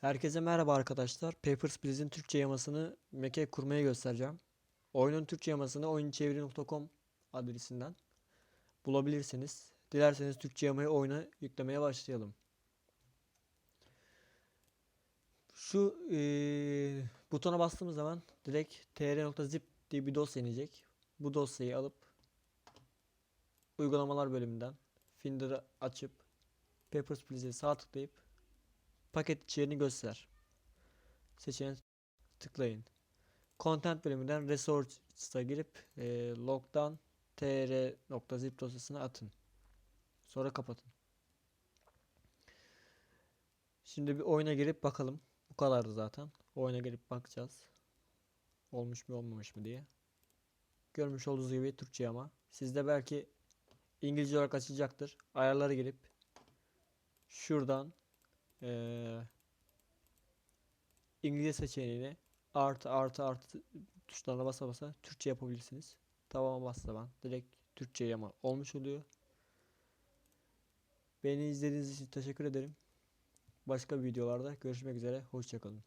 Herkese merhaba arkadaşlar. Papers, Please'in Türkçe yamasını Mac'e kurmaya göstereceğim. Oyunun Türkçe yamasını oyunçeviri.com adresinden bulabilirsiniz. Dilerseniz Türkçe yamayı oyuna yüklemeye başlayalım. Şu eee, butona bastığımız zaman direkt tr.zip diye bir dosya inecek. Bu dosyayı alıp uygulamalar bölümünden Finder'ı açıp Papers, Please'e sağ tıklayıp paket içeriğini göster. Seçeneğe tıklayın. Content bölümünden Resources'a girip e, log'dan tr.zip dosyasını atın. Sonra kapatın. Şimdi bir oyuna girip bakalım. Bu kadardı zaten. Oyuna girip bakacağız. Olmuş mu olmamış mı diye. Görmüş olduğunuz gibi Türkçe ama. Sizde belki İngilizce olarak açılacaktır. Ayarlara girip şuradan eee İngilizce seçeneğini artı artı artı tuşlarına basa basa Türkçe yapabilirsiniz. Tamam bas zaman direkt Türkçe yama olmuş oluyor. Beni izlediğiniz için teşekkür ederim. Başka videolarda görüşmek üzere. Hoşçakalın.